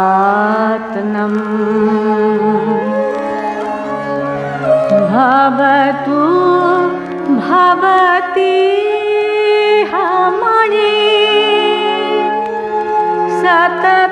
भवजलधिरात्नम् भवतु भवति हमणि सतता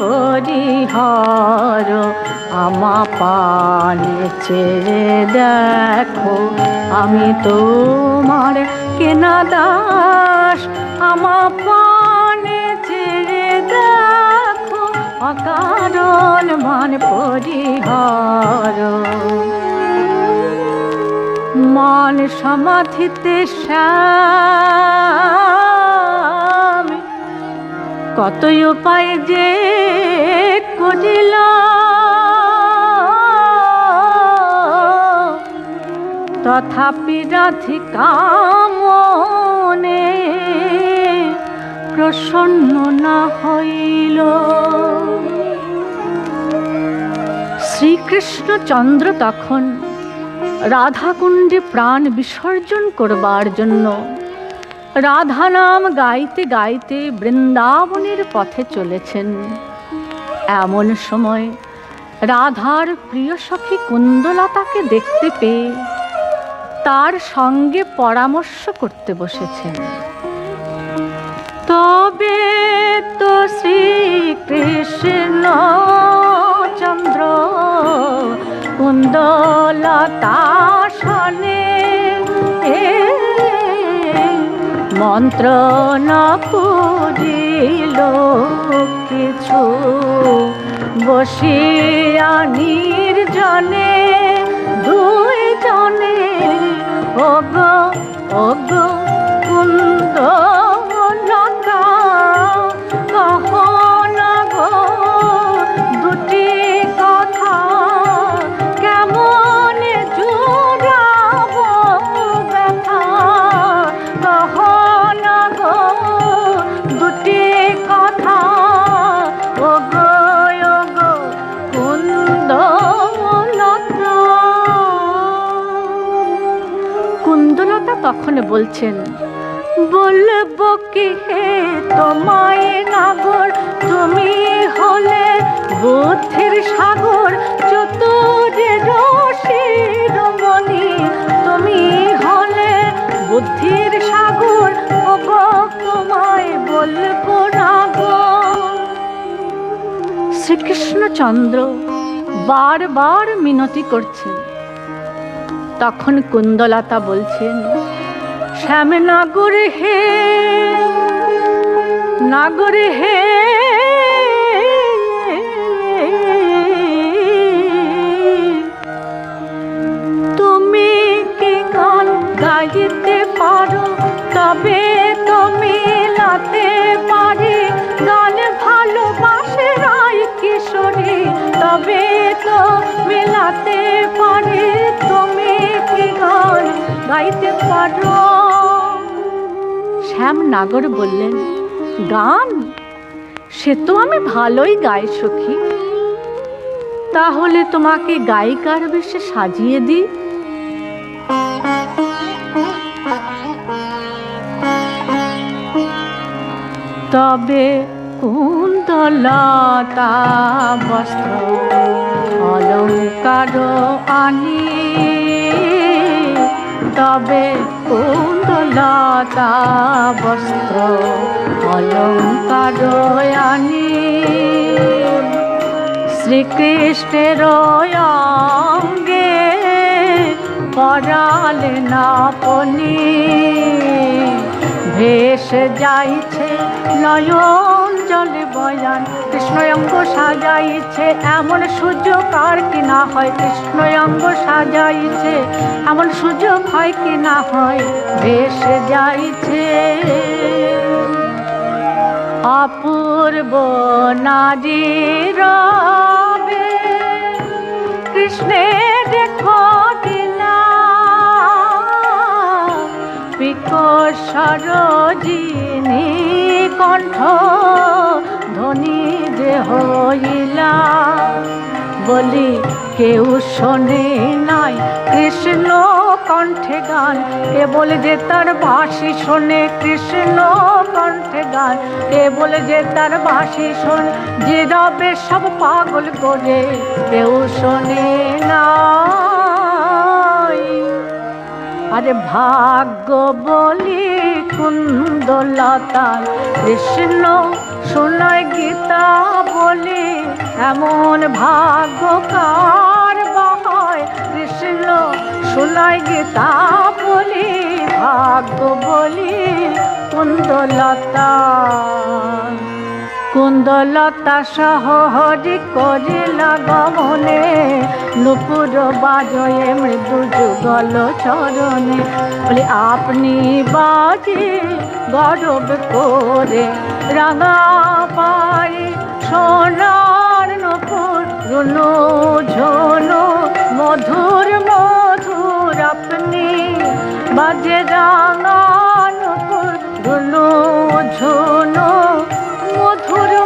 পরিহার আমা পানে ছেড়ে দেখো, আমি তোমার কেনা দাস আমা পানে ছেড়ে দেখো, অকারণ মান পরিহার মান সমাধিতে শ্যাম কতই উপায় যে করিল তথাপি রাধিকা মনে প্রসন্ন না হইল। শ্রীকৃষ্ণচন্দ্র তখন রাধাকুণ্ডে প্রাণ বিসর্জন করবার জন্য রাধা নাম গাইতে গাইতে বৃন্দাবনের পথে চলেছেন। এমন সময় রাধার প্রিয় সখী কুন্দলতাকে দেখতে পেয়ে তার সঙ্গে পরামর্শ করতে বসেছেন। তবে তো শ্রীকৃষ্ণ চন্দ্র কুন্দলতা কুন্দলতাসনে মন্ত্র নিল কিছু। বসিয়া নির্জনে দুই জনে অগ অগ কুন্দ বলছেন, বলব কি হে তোমায় নাগর? তুমি হলে বুদ্ধির সাগর চতুরের শিরোমণি তুমি হলে বুদ্ধির সাগর ও তোমায় বলব না গো শ্রীকৃষ্ণচন্দ্র বারবার মিনতি করছেন। তখন কুন্দলতা বলছেন শ্যাম নাগর হে নাগর হে। তুমি কি গান গাইতে পারো? তবে তুমি মিলাতে পারি। গান ভালোবাসে রায় কিশোরী। তবে তো মিলাতে পারি। তুমি কি গান গাইতে পারো? শ্যাম নাগর বললেন, গান? সে তো আমি ভালোই গাই, সখী। তাহলে তোমাকে গায়িকার বেশে সাজিয়ে দিই? তবে কুন্দলতা বস্ত্র অলঙ্কার আনি তবে কুন্দলতা বস্ত্র অলঙ্কার আনি। শ্রীকৃষ্ণের অঙ্গে পরালে না পনি ভেসে যাইছে নয়ন জলে বয়ান কৃষ্ণয়ঙ্গ সাজাইছে, এমন সুযোগ আর কি না হয়? কৃষ্ণয়ঙ্গ সাজাইছে, এমন সুযোগ হয় কি না হয়? ভেসে যাইছে। অপূর্ব নারী রবে কৃষ্ণের দেখো দিলা যিনি কণ্ঠ বলি, কেউ শোনে নাই। কৃষ্ণ কণ্ঠে গান কেবল যে তার বাঁশি শোনে। কৃষ্ণ কণ্ঠে গান কেবল যে তার বাঁশি শোন। যে রবে সব পাগল করে, কেউ শোনে নাই। আরে ভাগ্য বলি কুন্দলতা কৃষ্ণ শোনায় গীতা বলি। এমন ভাগ্য কার হয় কৃষ্ণ শোনায় গীতা বলি ভাগ্য বলি কুন্দলতা। কুন্দলতা সহ হরি করিলা গমনে, নুপুর বাজয়ে মৃদু যুগল চরণে। বলে, আপনি বাজে গরব করে রাঙা পাই নুপুর রুনু ঝোনো মধুর মধুর আপনি। বাজে রাঙা নুপুর রুনু ঝোনো মধুর।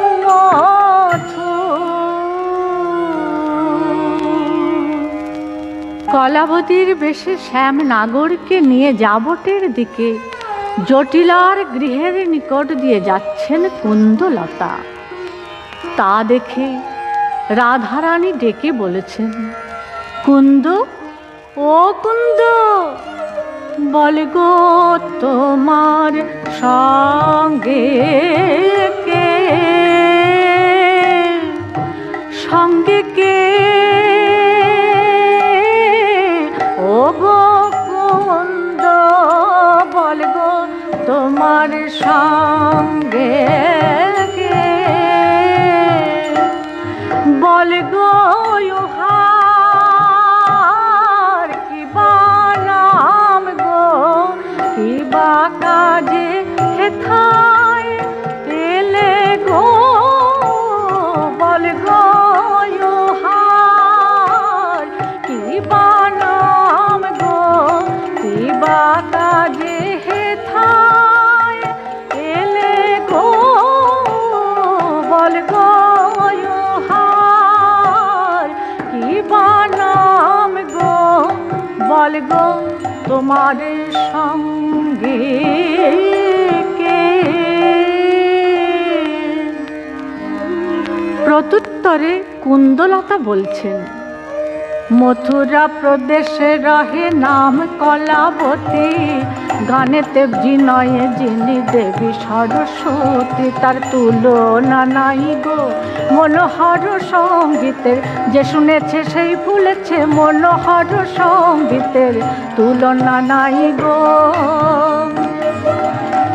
কলাবতীর বেশে শ্যাম নাগরকে নিয়ে যাবটের দিকে, জটিলার গৃহের নিকট দিয়ে যাচ্ছেন কুন্দলতা। তা দেখে রাধারানী ডেকে বলেছেন, কুন্দ, ও কুন্দ, বলে গো তোমার সঙ্গে কে? সঙ্গে কে? ও গো কুন্দ, বল গো তোমার সঙ্গে বল গো প্রত্যুত্তরে কুন্দলতা বলছেন, মথুরা প্রদেশে রহে নাম কলাবতী, গানেতে বিনয়ে যিনি দেবী সরস্বতী, তার তুলনা নাই গো মনোহর সঙ্গীতের, যে শুনেছে সেই ভুলেছে মনোহর সঙ্গীতের তুলনা নাই গো।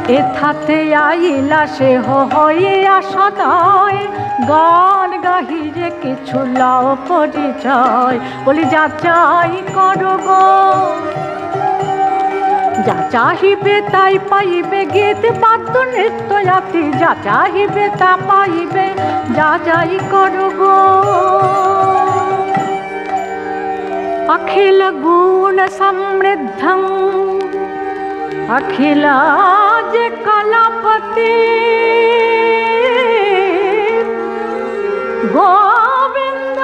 এথাতে আইলা সে হয়ে সদায়। গান গাহিরে কিছু লাও পরিচয়। বলি, যা চাই করো গো। যা চাহিবে তাই পাইবে। গীত, বাদ্য, নৃত্য জাতি যা চাহিবে তা পাইবে। যা যাই করো গো। অখিল গুণ যে কলাপতি। গোবিন্দ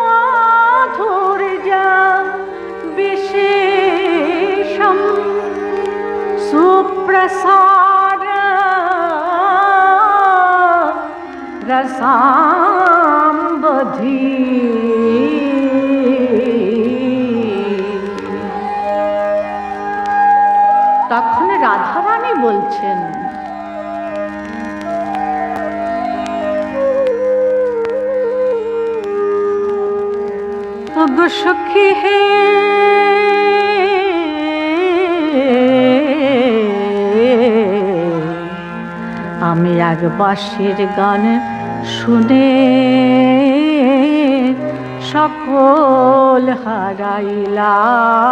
মাধুর বিশেষম সুপ্রসার রসাম্বধী। রাধারানী বলছেন। সখী হে আমি এক বাঁশির গান শুনে সকল হারাইলাম।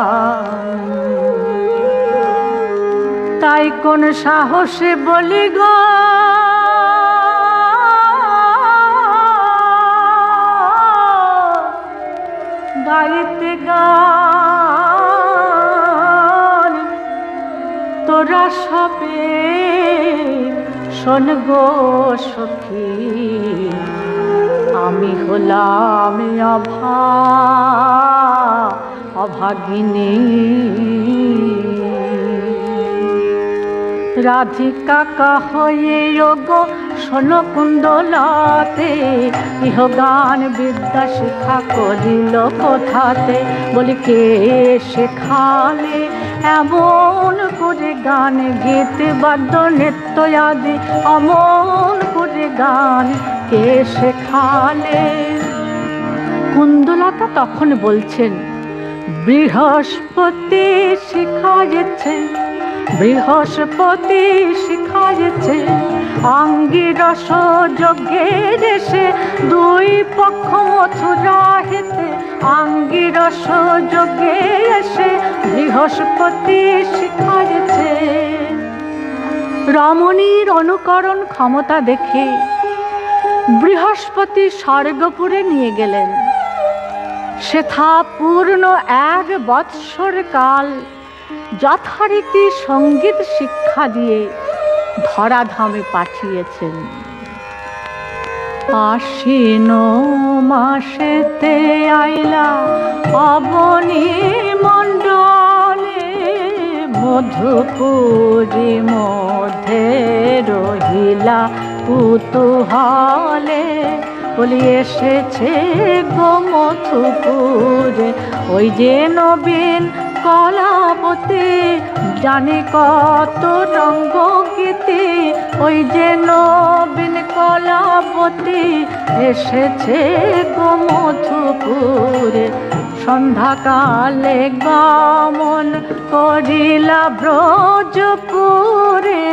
তাই কোন সাহসে বলি গো। গাইতে গান, তোরা সবে শোন গো সখী। আমি হলাম অভা অভাগিনী। রাধিকা কাহয়ে যোগ, শোন কুণ্ডলাতে ইহ গান বিদ্যা শিক্ষা করিল কোথাতে? বলি, কে শেখালে? এমন করে গান গীত বাদ্য নৃত্য আদি, অমন করে গান কে শেখালে? কুন্দলাতা তখন বলছেন, বৃহস্পতি শিখাইছে বৃহস্পতি শিখাইছে অঙ্গিরস যজ্ঞে এসে দুই পক্ষ মথুরা হেতে অঙ্গিরস যজ্ঞে এসে বৃহস্পতি শিখাইছে। রমণীর অনুকরণ ক্ষমতা দেখে বৃহস্পতি স্বর্গপুরে নিয়ে গেলেন। সেথা পূর্ণ এক বৎসর কাল যথারীতি সংগীত শিক্ষা দিয়ে ধরাধামে পাঠিয়েছেন। আশ্বিন মাসেতে আইলা অবনী মণ্ডলে মধুপুরী মধ্যে রহিলা কুতুহলে বলি, এসেছে গো মধুপুরে, ওই যে নবীন কলাপতি জানি কত রঙ্গ গীতি ওই যে নবীন কলাপতি এসেছে গো মধুপুরে। সন্ধ্যাকালে গমন করিলা ব্রজপুরে,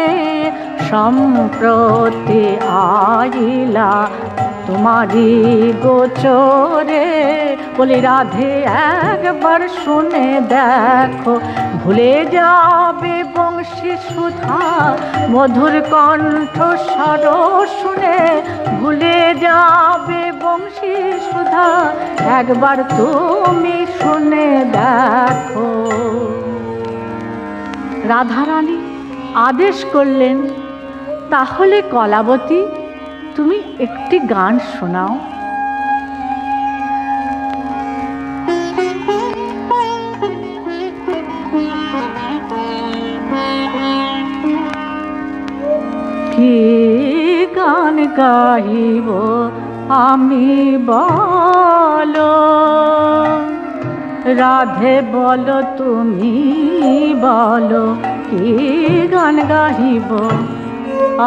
সম্প্রতি আইলা তোমারি গোচরে। বলি, রাধে, একবার শুনে দেখো, ভুলে যাবে বংশী সুধা, মধুর কণ্ঠ স্বর শুনে ভুলে যাবে বংশী সুধা, একবার তুমি শুনে দেখো। রাধারানী আদেশ করলেন, তাহলে কলাবতী, তুমি একটি গান শোনাও। গাইব, আমি বলো। রাধে বলো, তুমি বলো, কি গান গাইব,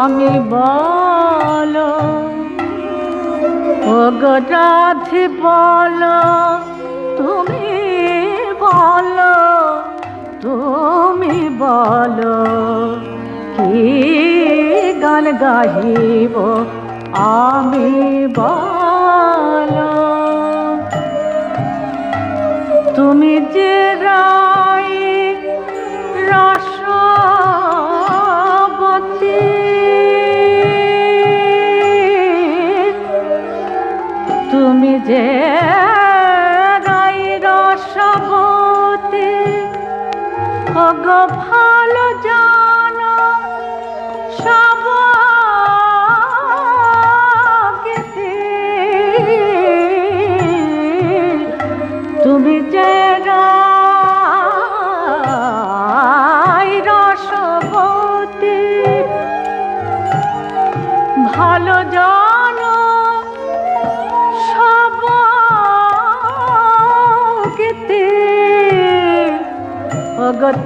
আমি বলো। ও রাধে বলো, তুমি বলো তুমি বলো। গান গাহিব আমি বলো। তুমি যে রাই রসবতী তুমি যে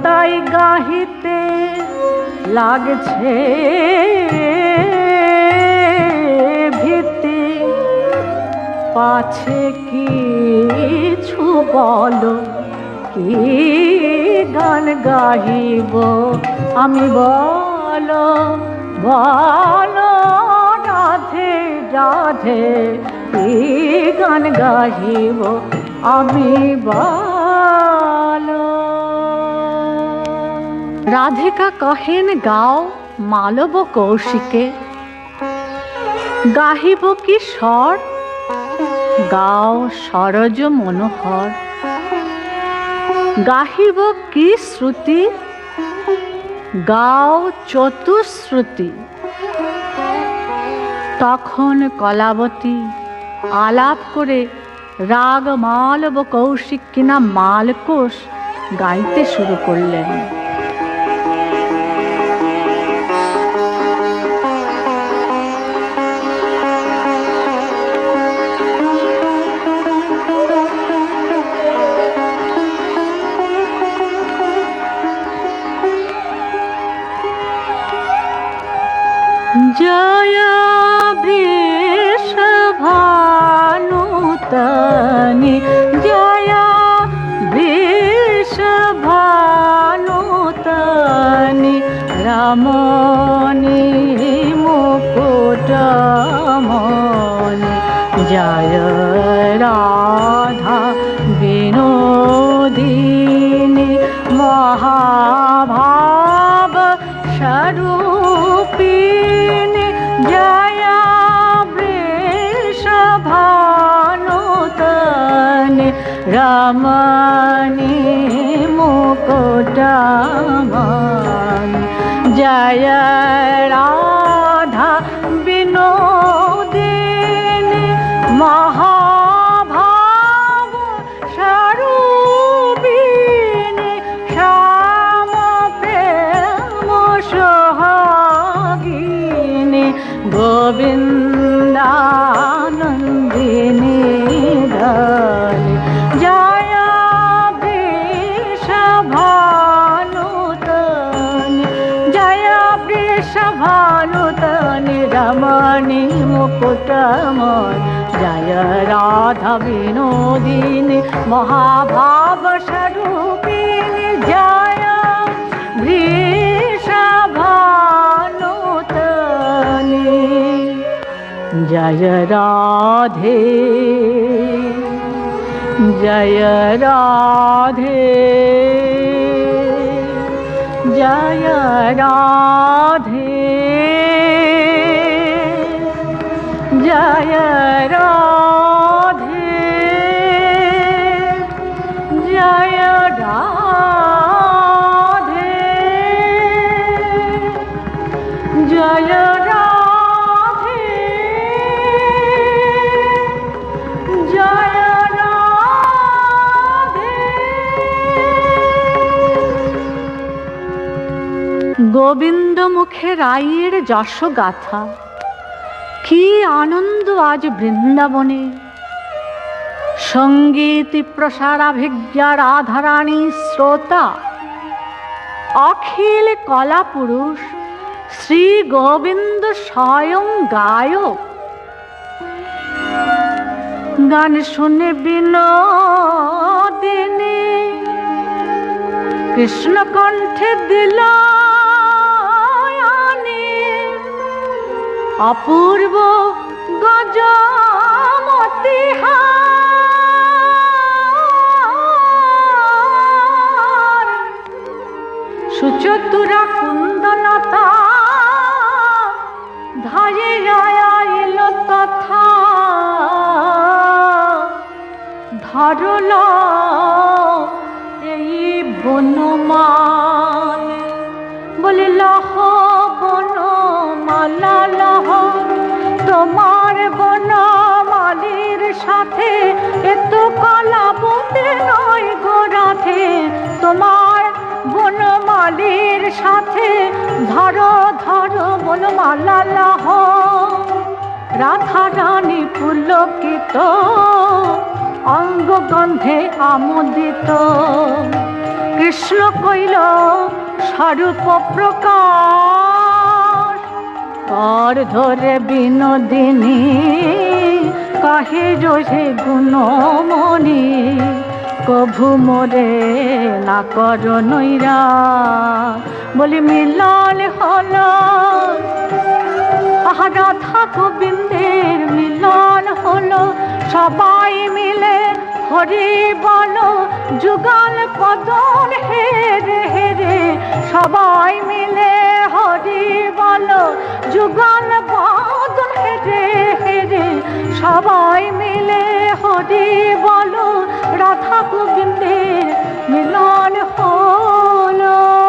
তাই গাহিতে লাগছে ভিতে। পাছে কিছু বলো, কি গান গাহিব? আমি বলো বলো রাধে রাধে, কি গান গাহিব? আমি বলো। রাধিকা কহেন, গাও মালব কৌশিকে। গাহিব কি স্বর? গাও সরজ মনোহর। গাহিব কি শ্রুতি? গাও চতুশ্রুতি। তখন কলাবতী আলাপ করে, রাগ মালব কৌশিক কিনা মালকোষ? গাইতে শুরু করলেন। স্বরূপিণী জয়া বৃষভানুতনি রামানি মুকুটমণি জয় রাধা মুকুটময় জয় রাধা বিনোদিনী মহাভাব স্বরূপিণী জয় বৃষভানুতনি জয় রাধে জয় রাধে জয় রাধে। গোবিন্দ মুখে রায়ের যশ গাথা কি আনন্দ আজ বৃন্দাবনে? সংগীত প্রসারাভিজ্ঞা রাধারানী শ্রোতা, অখিল কলা পুরুষ শ্রী গোবিন্দ স্বয়ং গায়ক। গান শুনে বিনোদিনী কৃষ্ণ কণ্ঠে দিল অপূর্ব গজমতি সুচতুরা কুন্দলতা ধারে এল তথা। ধরল এই বনমাল সাথে ধরো ধরো, বনমালা লহ। রাধা রানী পুলকিত অঙ্গ গন্ধে আমোদিত। কৃষ্ণ কইল, স্বরূপ প্রকার কর ধরে বিনোদিনী কাহে রোহে গুণমণি কভু মোরে না কর নৈরা। বলি মিলন হলো। রাধা গোবিন্দের মিলন হলো। সবাই মিলে হরি বলো। যুগল পদন হেরে হেরে সবাই মিলে করি বলো যুগল বদল হেরে হেরে সবাই মিলে হরি বলো রাধা গোবিন্দের মিলন হলো।